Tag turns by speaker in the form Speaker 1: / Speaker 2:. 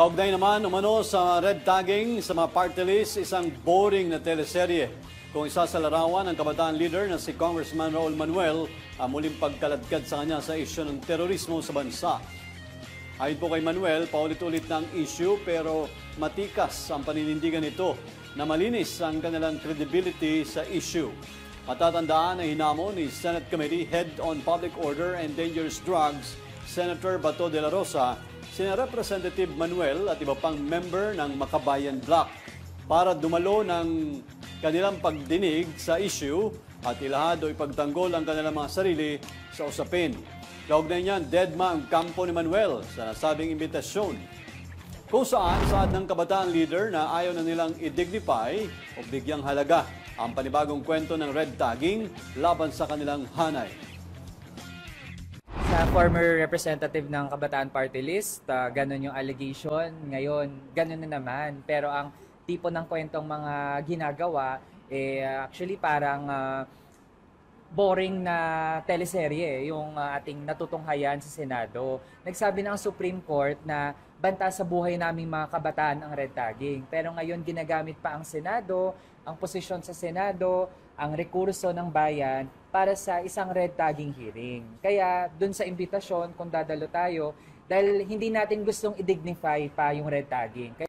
Speaker 1: Kaugnay naman umano sa red tagging sa mga party list, isang boring na teleserye. Kung isa sa larawan ng kabataan leader na si Congressman Raul Manuel ang muling pagkaladkad sa kanya sa isyu ng terorismo sa bansa. Ayon po kay Manuel, paulit-ulit ng issue pero matikas ang paninindigan nito na malinis ang kanilang credibility sa issue. Matatandaan na hinamo ni Senate Committee Head on Public Order and Dangerous Drugs, Senator Bato de la Rosa, sina Representative Manuel at iba pang member ng Makabayan Bloc para dumalo ng kanilang pagdinig sa issue at ilahad o ipagtanggol ang kanilang mga sarili sa usapin. Kaugnay niyan, deadma ang kampo ni Manuel sa nasabing imbitasyon. Kung saan saad ng kabataan leader na ayaw na nilang i-dignify o bigyang halaga ang panibagong kwento ng red tagging laban sa kanilang hanay.
Speaker 2: Sa former representative ng Kabataan Party List, ah, ganun yung allegation. Ngayon, ganun na naman. Pero ang tipo ng kwentong mga ginagawa, eh, actually parang ah, boring na teleserye yung ah, ating natutunghayan sa Senado. Nagsabi ng Supreme Court na banta sa buhay naming mga kabataan ang red tagging. Pero ngayon ginagamit pa ang Senado, ang posisyon sa Senado, ang rekurso ng bayan para sa isang red tagging hearing. Kaya dun sa imbitasyon, kung dadalo tayo, dahil hindi natin gustong i-dignify pa yung red tagging.